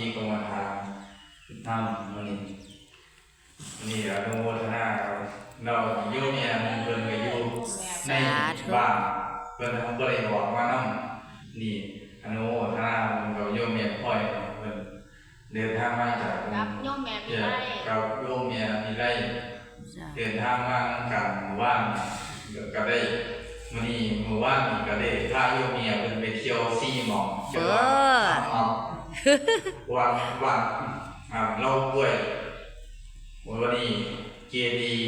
มีกรรมฐานทำมันนี่นี่อนุโมทนาเราเราอยู่เนี่ยมันเพิ่นก็อยู่ในบ้านเพิ่นทำบ่ได้บอกว่านำนี่อนุโมทนามันก็โยมเมียพ่อยเพิ่นเดินทางมาจากกับโยมแม่มีไร่กับโยมเมียมีไร่เดินทางมากันหมู่บ้านก็ได้มื้อนี้หมู่บ้านนี่ก็ได้พาโยมเมียเพิ่นไปเที่ยวซี่หม่องเที่ยวหม่ องวันวันอ่าเราด้วยวันนี้เจดีย์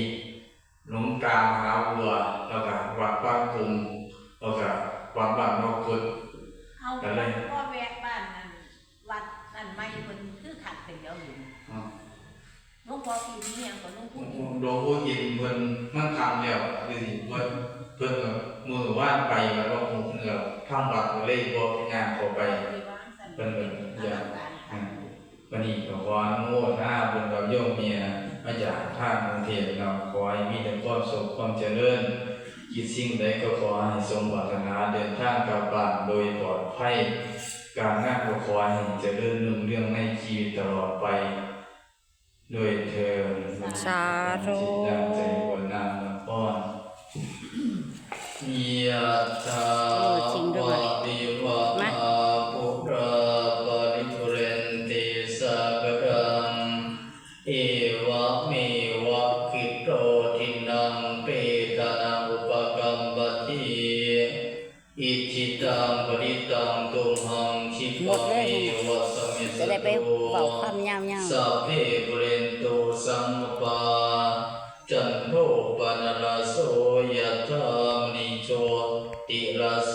หลวงตามหาวัวแล้วก็วัดบ้านกรุงแล้วก็วัดบ้านนอกกุดเอาพ่อแวะบ้านนั่นวัดนั่นไม่เพิ่นคือขัดเป็นเดียวอยู่อ่าหลวงพ่อปีนี้ยังก็หลวงพ่ออีกหลวงพ่ออินเพิ่นมันทำแล้วคือสิเพิ่นเพิ่นก็มือว่านไปแล้วก็คงเพิ่นก็ทำบัตรเลยบ่งานเข้าไปเป็นเหมือนอย่าง อืมวันนี้ก็ขออนุโมทนาบุญกับโยมเมียมาจากทางกรุงเทพเนาขอให้มีแต่ความสุขความเจริญคิดสิ่งใดก็ขอให้สมปรารถนาเดินทางกลับบ้านโดยปลอดภัยการงานก็ขอให้เจริญรุ่งเรื่องในชีวิตตลอดไปด้วยเธอสาธุ เอวะเมวะกิโตทินังเปตานังอุปกัมปติอิจิตังปริตังตุมหังคิปะเมวะสมิสจะได้ไปตุเป่าควาวสัพเพปุเรนตุสังปาจันโทปนรสโสยถามณิโชติรสโส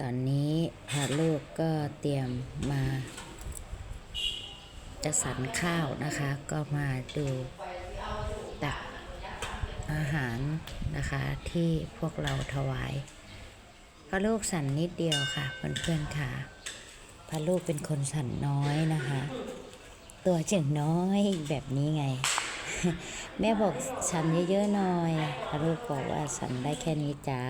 ตอนนี้พาลูกก็เตรียมมา จะสันข้าวนะคะ ก็มาดูตักอาหารนะคะ ที่พวกเราถวายพระลูกสันนิดเดียวค่ะเพื่อนๆค่ะพระลูกเป็นคนสันน้อยนะคะ ตัวจึงน้อยแบบนี้ไง แม่บอกสันเยอะๆหน่อยพระลูกบอกว่าสันได้แค่นี้จ้า